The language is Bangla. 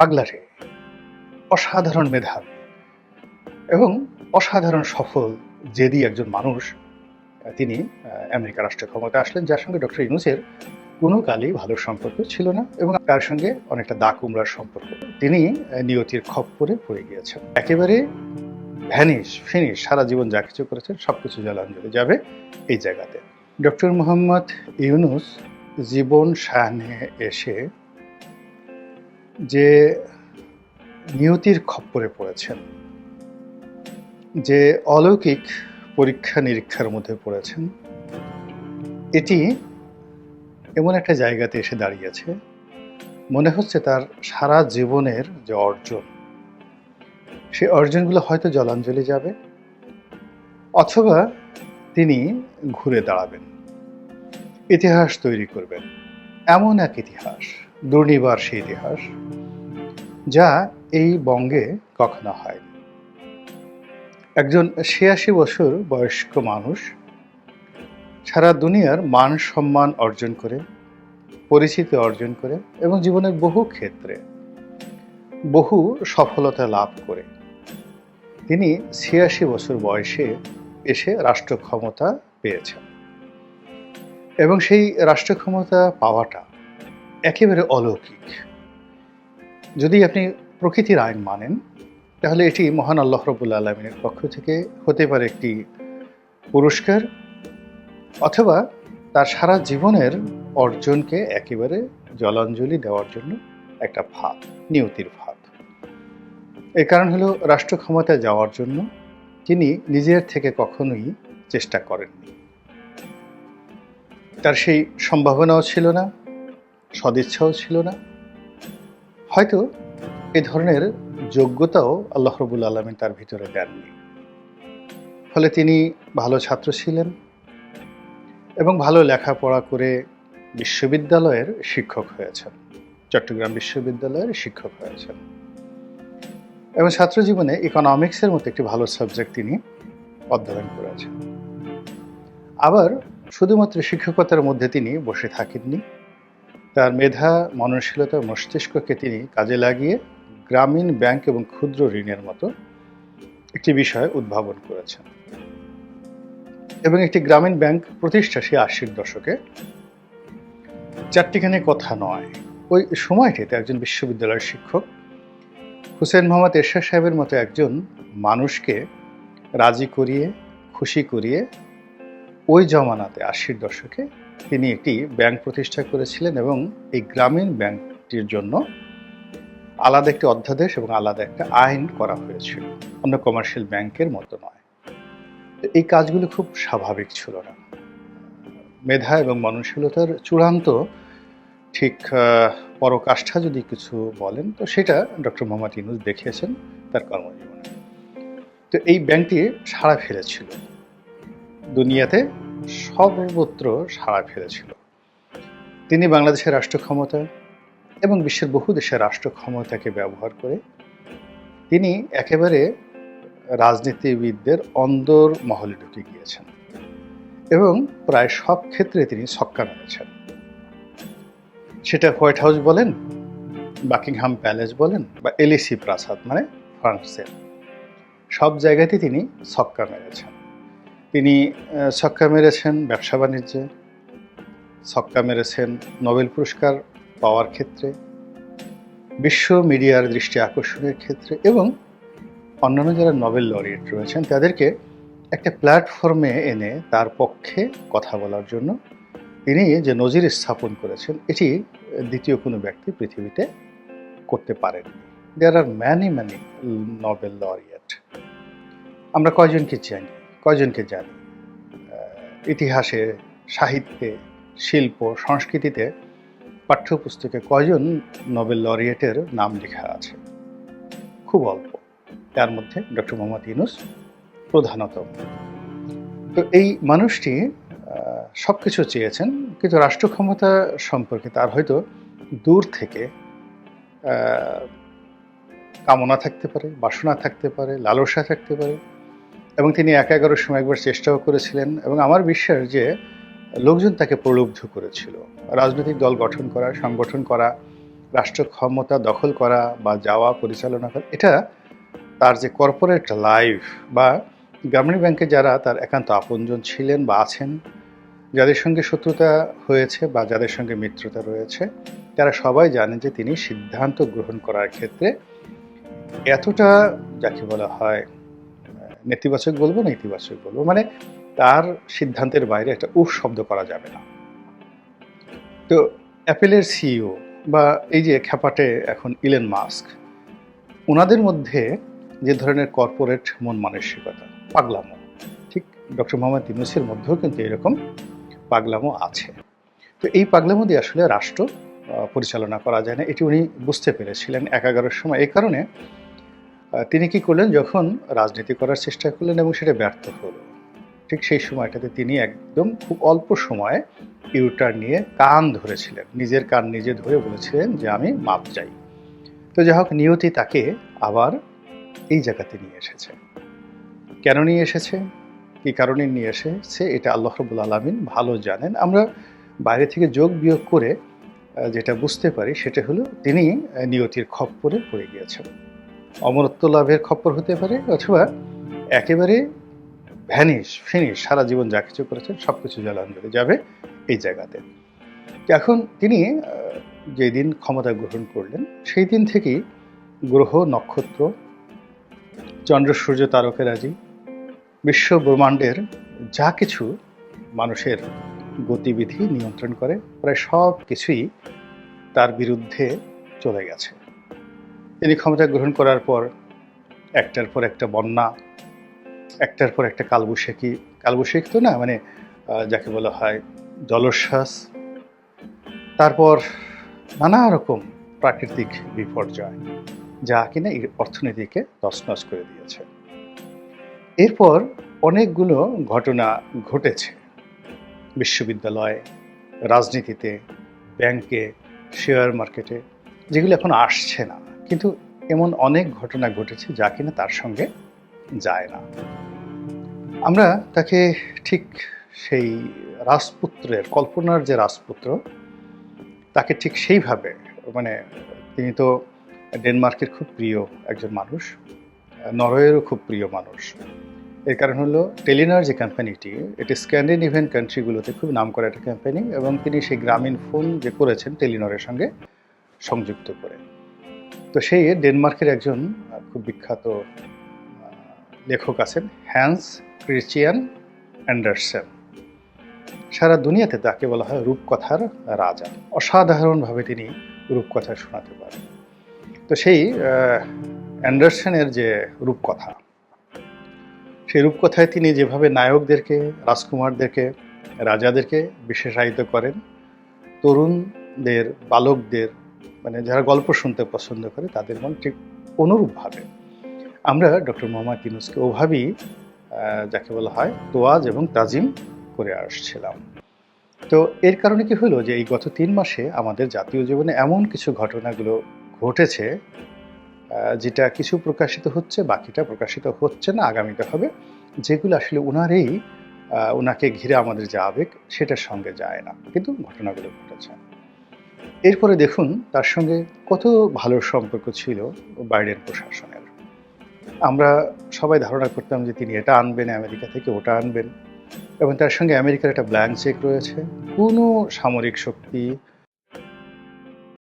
পাগলাটে অসাধারণ মেধাবী এবং অসাধারণ সফল, জেদি একজন মানুষ, তিনি আমেরিকা রাষ্ট্র ক্ষমতায় আসলেন, যার সঙ্গে ডক্টর ইনুসের কোনো কালই ভালো সম্পর্ক ছিল না এবং তার সঙ্গে অনেকটা দা কুমড়ার সম্পর্ক। তিনি নিয়তির খপ্পরে পড়ে গিয়েছেন। একেবারে ভ্যানিশ, ফিনিশ, সারা জীবন যা কিছু করেছেন সব কিছু জলাঞ্জলি যাবে এই জায়গাতে। ডক্টর মোহাম্মদ ইউনুস জীবন সায়ানে এসে যে নিয়তির খপ্পরে পড়েছেন, যে অলৌকিক পরীক্ষা নিরীক্ষার মধ্যে পড়েছেন, এটি এমন একটা জায়গাতে এসে দাঁড়িয়েছে, মনে হচ্ছে তার সারা জীবনের যে অর্জন, সে অর্জনগুলো হয়তো জলাঞ্জলি যাবে, অথবা তিনি ঘুরে দাঁড়াবেন, ইতিহাস তৈরি করবেন, এমন এক ইতিহাস। দুর্নিবার সে ইতিহাস, যা এই বঙ্গে কখনো হয় একজন ছিয়াশি বছর বয়স্ক মানুষ সারা দুনিয়ার মান সম্মান অর্জন করে, পরিচিতি অর্জন করে এবং জীবনের বহু ক্ষেত্রে বহু সফলতা লাভ করে। তিনি ছিয়াশি বছর বয়সে এসে রাষ্ট্র ক্ষমতা পেয়েছেন এবং সেই রাষ্ট্র ক্ষমতা পাওয়াটা একেবারে অলৌকিক। যদি আপনি প্রকৃতির আইন মানেন, তাহলে এটি মহান আল্লাহ রবুল্লা আলমিনের পক্ষ থেকে হতে পারে একটি পুরস্কার অথবা তার সারা জীবনের অর্জনকে একেবারে জলাঞ্জলি দেওয়ার জন্য একটা ভাত নিয়তির ভাত এর কারণ হলো রাষ্ট্র ক্ষমতায় যাওয়ার জন্য তিনি নিজের থেকে কখনোই চেষ্টা করেননি। তার সেই সম্ভাবনাও ছিল না। সদিচ্ছাও ছিল না। হয়তো এ ধরনের যোগ্যতাও আল্লাহ রবুল আলমিন তার ভিতরে দেননি। ফলে তিনি ভালো ছাত্র ছিলেন এবং ভালো লেখাপড়া করে বিশ্ববিদ্যালয়ের শিক্ষক হয়েছেন। চট্টগ্রাম বিশ্ববিদ্যালয়ের শিক্ষক হয়েছেন। এবং ছাত্র জীবনে ইকোনমিক্সের মতো একটি ভালো সাবজেক্ট তিনি অধ্যয়ন করেছেন। আবার শুধুমাত্র শিক্ষকতার মধ্যে তিনি বসে থাকেননি। তার মেধা, মননশীলতা মস্তিষ্ককে তিনি কাজে লাগিয়ে গ্রামীণ ব্যাংক এবং ক্ষুদ্র ঋণের মতো একটি বিষয় উদ্ভাবন করেছেন। এবং একটি গ্রামীণ ব্যাংক প্রতিষ্ঠা সে আশির দশকে। চারটিখানে কথা নয়। ওই সময়টিতে একজন বিশ্ববিদ্যালয়ের শিক্ষক, হুসেন মোহাম্মদ এরশাদ সাহেবের মতো একজন মানুষকে রাজি করিয়ে, খুশি করিয়ে ওই জমানাতে আশির দশকে তিনি একটি ব্যাংক প্রতিষ্ঠা করেছিলেন এবং এই গ্রামীণ ব্যাংকটির জন্য আলাদা একটি অধ্যাদেশ এবং আলাদা একটা আইন করা হয়েছিল অন্য কমার্শিয়াল ব্যাংকের মতো নয়। এই কাজগুলো খুব স্বাভাবিক ছিল না। মেধা এবং মননশীলতার চূড়ান্ত ঠিক পরকাষ্ঠা যদি কিছু বলেন, তো সেটা ডক্টর মোহাম্মদ ইনুস দেখিয়েছেন তার কর্মজীবনে। তো এই ব্যাংকটি সাড়া ফেলেছিল। দুনিয়াতে সর্বত্র সাড়া ফেলেছিল। তিনি বাংলাদেশের রাষ্ট্র ক্ষমতা এবং বিশ্বের বহু দেশের রাষ্ট্র ক্ষমতাকে ব্যবহার করে তিনি একেবারে রাজনীতিবিদদের অন্দর মহলে ঢুকে গিয়েছেন এবং প্রায় সব ক্ষেত্রে তিনি ছক্কা মেরেছেন। সেটা হোয়াইট হাউস বলেন, বাকিংহাম প্যালেস বলেন বা এলিসি প্রাসাদ মানে ফ্রান্সের। সব জায়গাতে তিনি ছক্কা মেরেছেন। তিনি ছক্কা মেরেছেন ব্যবসা বাণিজ্যে, ছক্কা মেরেছেন নোবেল পুরস্কার পাওয়ার ক্ষেত্রে, বিশ্ব মিডিয়ার দৃষ্টি আকর্ষণের ক্ষেত্রে এবং অন্যান্য যারা নোবেল লরিয়েট রয়েছেন তাদেরকে একটা প্ল্যাটফর্মে এনে তার পক্ষে কথা বলার জন্য তিনি যে নজির স্থাপন করেছেন, এটি দ্বিতীয় কোনো ব্যক্তি পৃথিবীতে করতে পারেন there are many many Nobel laureate. আমরা কয়জনকে জানি কয়জনকে জানি ইতিহাসে, সাহিত্যে, শিল্প, সংস্কৃতিতে পাঠ্যপুস্তকে কয়জন নোবেল লরিয়েটের নাম লেখা আছে? খুব অল্প। তার মধ্যে ডক্টর মোহাম্মদ ইউনুস প্রধানতম। তো এই মানুষটি সব কিছু চেয়েছেন, কিন্তু রাষ্ট্র ক্ষমতা সম্পর্কে তার হয়তো দূর থেকে কামনা থাকতে পারে, বাসনা থাকতে পারে, লালসা থাকতে পারে এবং তিনি এক সময় একবার চেষ্টাও করেছিলেন এবং আমার বিশ্বাস যে লোকজন তাকে প্রলুব্ধ করেছিল। রাজনৈতিক দল গঠন করা, সংগঠন করা, রাষ্ট্র ক্ষমতা দখল করা বা যাওয়া, পরিচালনা করা, এটা তার যে কর্পোরেট লাইফ বা গ্রামীণ ব্যাংকে যারা তার একান্ত আপনজন ছিলেন বা আছেন, যাদের সঙ্গে শত্রুতা হয়েছে বা যাদের সঙ্গে মিত্রতা রয়েছে, তারা সবাই জানেন যে তিনি সিদ্ধান্ত গ্রহণ করার ক্ষেত্রে এতটা, যাকে বলা হয় নেতিবাচক বলব না ইতিবাচক বলব। মানে তার সিদ্ধান্তের বাইরে একটা উফ শব্দ করা যাবে না। তো অ্যাপেলের সিইও বা এই যে খ্যাপাটে এখন ইলেন মাস্ক ওনাদের মধ্যে যে ধরনের কর্পোরেট মন মানসিকতা, পাগলামো। ঠিক ডক্টর মোহাম্মদ ইউনুসের মধ্যেও কিন্তু এরকম পাগলামো আছে। তো এই পাগলামো দিয়ে আসলে রাষ্ট্র পরিচালনা করা যায় না। এটি উনি বুঝতে পেরেছিলেন এক এগারোর সময়। এই কারণে তিনি কি করলেন? যখন রাজনীতি করার চেষ্টা করলেন এবং সেটা ব্যর্থ হলো ঠিক সেই সময়টাতে তিনি একদম খুব অল্প সময়ে ইউটার নিয়ে কান ধরেছিলেন। নিজের কান নিজে ধরে বলেছিলেন যে, আমি মাপ চাই। তো যাই হোক, নিয়তি তাকে আবার এই জায়গাতে নিয়ে এসেছে। কেন নিয়ে এসেছে? কী কারণে নিয়ে এসেছে? এটা আল্লাহ রবুল আলমিন ভালো জানেন। আমরা বাইরে থেকে যোগ বিয়োগ করে যেটা বুঝতে পারি, সেটা হলো তিনি নিয়তির খপ্পরে পড়ে গিয়েছেন। অমরত্ব লাভের খপ্পর হতে পারে অথবা একেবারে ভ্যানিশ, ফিনিশ, সারা জীবন যা কিছু করেছেন সব কিছু জলাঞ্জলি যাবে এই জায়গাতে। এখন তিনি যেদিন ক্ষমতা গ্রহণ করলেন, সেই দিন থেকেই গ্রহ, নক্ষত্র, চন্দ্র, সূর্য তারকেরাজি বিশ্ব ব্রহ্মাণ্ডের যা কিছু মানুষের গতিবিধি নিয়ন্ত্রণ করে, প্রায় সব কিছুই তার বিরুদ্ধে চলে গেছে। তিনি ক্ষমতা গ্রহণ করার পর একটার পর একটা বন্যা, একটার পর একটা কালবৈশাখী। কালবৈশাখী তো না মানে যাকে বলা হয় জলোচ্ছ্বাস। তারপর নানা রকম প্রাকৃতিক বিপর্যয়, যা কিনা এই অর্থনীতিকে তছনছ করে দিয়েছে। এরপর অনেকগুলো ঘটনা ঘটেছে। বিশ্ববিদ্যালয়ে, রাজনীতিতে, ব্যাংকে, শেয়ার মার্কেটে, যেগুলো এখন আসছে না। কিন্তু এমন অনেক ঘটনা ঘটেছে যা কিনা তার সঙ্গে যায় না। আমরা তাকে ঠিক সেই রাজপুত্রের, কল্পনার যে রাজপুত্র, তাকে ঠিক সেইভাবে মানে তিনি তো ডেনমার্কের খুব প্রিয় একজন মানুষ, নরওয়েরও খুব প্রিয় মানুষ। এর কারণ হলো টেলিনার যে কোম্পানিটি এটি স্ক্যান্ডিনেভিয়ান কান্ট্রিগুলোতে খুব নাম করা একটা কোম্পানি এবং তিনি সেই গ্রামীণ ফোন যে করেছেন টেলিনরের সঙ্গে সংযুক্ত করে। তো সেই ডেনমার্কের একজন খুব বিখ্যাত লেখক আছেন, হ্যান্স ক্রিশ্চিয়ান অ্যান্ডারসন। সারা দুনিয়াতে তাকে বলা হয় রূপকথার রাজা। অসাধারণভাবে তিনি রূপকথা শোনাতে পারেন। তো সেই অ্যান্ডারসনের যে রূপকথা, সেই রূপকথায় তিনি যেভাবে নায়কদেরকে, রাজকুমারদেরকে, রাজাদেরকে বিশেষায়িত করেন, তরুণদের, বালকদের মানে যারা গল্প শুনতে পছন্দ করে তাদের মন ঠিক অনুরূপভাবে। আমরা ডক্টর মোহাম্মদ ইউনুসকে ওভাবেই যাকে বলা হয় তোয়াজ এবং তাজিম করে আসছিলাম। তো এর কারণে কি হলো যে এই গত তিন মাসে আমাদের জাতীয় জীবনে এমন কিছু ঘটনাগুলো ঘটেছে যেটা কিছু প্রকাশিত হচ্ছে, বাকিটা প্রকাশিত হচ্ছে না আগামীতে হবে, যেগুলো আসলে ওনারই ওনাকে ঘিরে আমাদের যে আবেগ সেটার সঙ্গে যায় না। কিন্তু ঘটনাগুলো ঘটেছে। এরপরে দেখুন তার সঙ্গে কত ভালো সম্পর্ক ছিল বাইডেন প্রশাসনের। আমরা সবাই ধারণা করতাম যে তিনি এটা আনবেন, আমেরিকা থেকে ওটা আনবেন এবং তার সঙ্গে আমেরিকার একটা ব্ল্যাঙ্ক চেক রয়েছে। কোনো সামরিক শক্তি